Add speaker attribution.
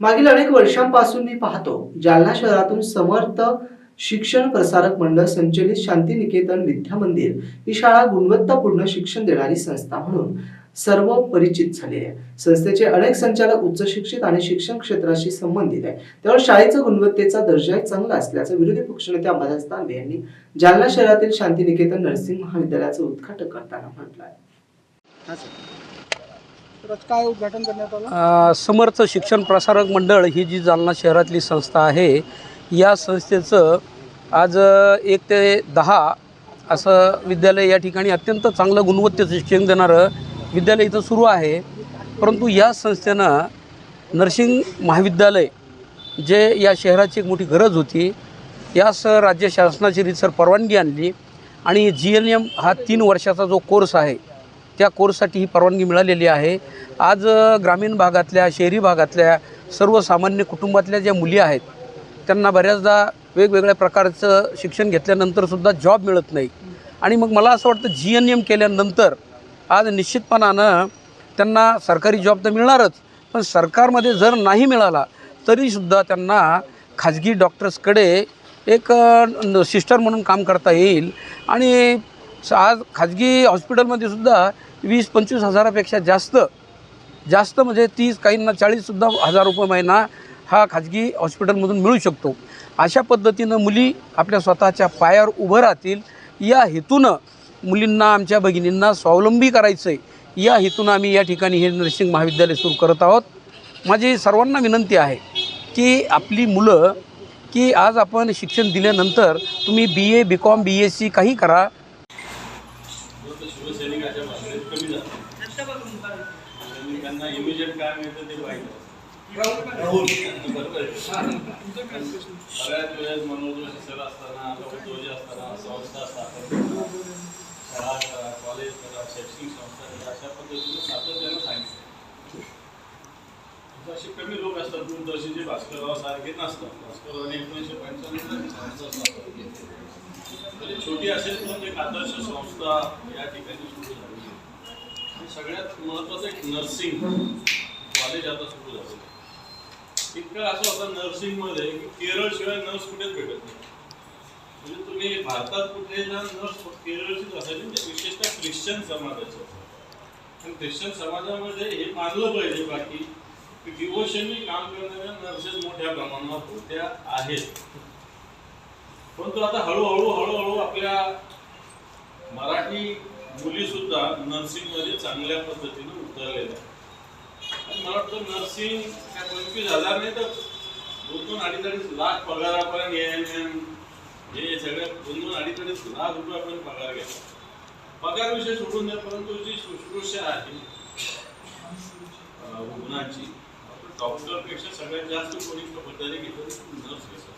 Speaker 1: मागील अनेक वर्षांपासून मी पाहतो जालना शहरातून समर्थ शिक्षण प्रसारक मंडळ संचलित शांतिनिकेतन विद्या मंदिर ही शाळा गुणवत्तापूर्ण शिक्षण देणारी संस्था म्हणून सर्व परिचित झाले आहे. संस्थेचे अनेक संचालक उच्च शिक्षित आणि शिक्षण क्षेत्राशी संबंधित आहे त्यावर शाळेचा गुणवत्तेचा दर्जाही चांगला असल्याचं विरोधी पक्षनेते अंबादास दानवे यांनी जालना शहरातील शांतिनिकेतन नर्सिंग महाविद्यालयाचं उद्घाटन करताना म्हटलं आहे.
Speaker 2: तर आज काय उद्घाटन करण्यात आलं?
Speaker 3: अ, समर्थ शिक्षण प्रसारक मंडळ ही जी जालना शहरातली संस्था आहे या संस्थेचं आज अ, एक ते दहा असं विद्यालय या ठिकाणी अत्यंत चांगलं गुणवत्तेचं शिक्षण देणारं विद्यालय इथं सुरू आहे. परंतु या संस्थेनं नर्सिंग महाविद्यालय जे या शहराची एक मोठी गरज होती यास राज्य शासनाची रितसर परवानगी आणली आणि जी एन एम हा तीन वर्षाचा जो कोर्स आहे त्या कोर्ससाठी ही परवानगी मिळालेली आहे. आज ग्रामीण भागातल्या शहरी भागातल्या सर्वसामान्य कुटुंबातल्या ज्या मुली आहेत त्यांना बऱ्याचदा वेगवेगळ्या प्रकारचं शिक्षण घेतल्यानंतरसुद्धा जॉब मिळत नाही. आणि मग मला असं वाटतं जी एन एम केल्यानंतर आज निश्चितपणानं त्यांना सरकारी जॉब तर मिळणारच पण सरकारमध्ये जर नाही मिळाला तरीसुद्धा त्यांना खाजगी डॉक्टर्सकडे एक सिस्टर म्हणून काम करता येईल. आणि स- आज खाजगी हॉस्पिटलमध्ये सुद्धा वीस पंचवीस हजारापेक्षा जास्त जास्त म्हणजे तीस काहींना चाळीससुद्धा हजार रुपये महिना हा खाजगी हॉस्पिटलमधून मिळू शकतो. अशा पद्धतीनं मुली आपल्या स्वतःच्या पायावर उभं राहतील. या हेतूनं मुलींना आमच्या भगिनींना स्वावलंबी करायचं आहे या हेतूनं आम्ही या ठिकाणी हे नर्सिंग महाविद्यालय सुरू करत आहोत. माझी सर्वांना विनंती आहे की आपली मुलं की आज आपण शिक्षण दिल्यानंतर तुम्ही B A B com B S C काही करा.
Speaker 4: इमिजिएट काय मिळतं ते पाहिजे बरोबर. बऱ्याच वेळेस मनोज सर असताना असताना संस्था स्थापन करा, शाळा करा कॉलेज करा शैक्षणिक संस्था अशा पद्धतीने सातत्यानं सांगितलं. आता असे कमी लोक असतात दूरदर्शनचे भास्करराव सारखे नसतात. भास्कररावांनी एकोणीसशे केली. म्हणजे छोटी असेल पण एक आदर्श संस्था या ठिकाणी सुरू सगळ्यात महत्वाचं एक नर्सिंग कॉलेज आता सुरू झालं. इतकं असं होतं नर्सिंगमध्ये की केरळ शिवाय नर्स कुठेच भेटत नाही. म्हणजे तुम्ही भारतात कुठे ना नर्स केरळचीच असायची म्हणजे विशेषतः ख्रिश्चन समाजाचे. आणि ख्रिश्चन समाजामध्ये हे मानलं पाहिजे बाकी की डिवोशननी काम करणाऱ्या नर्सेस मोठ्या प्रमाणावर होत्या आहेत. परंतु आता हळूहळू हळूहळू आपल्या मराठी मुली सुद्धा नर्सिंगमध्ये चांगल्या पद्धतीने उतरलेल्या आहेत. आणि मला वाटतं नर्सिंग काय पंचवीस हजार नाही तर दोन दोन अडीच अडीच लाख पगारापर्यंत एएनएम हे सगळ्या दोन दोन अडीच अडीच लाख रुपयापर्यंत पगार घ्या पगार विषय सोडून द्या परंतु जी शुश्रूषा आहे रुग्णाची डॉक्टरपेक्षा सगळ्यात जास्त कोणी खबरदारी घेतो नर्स घेतात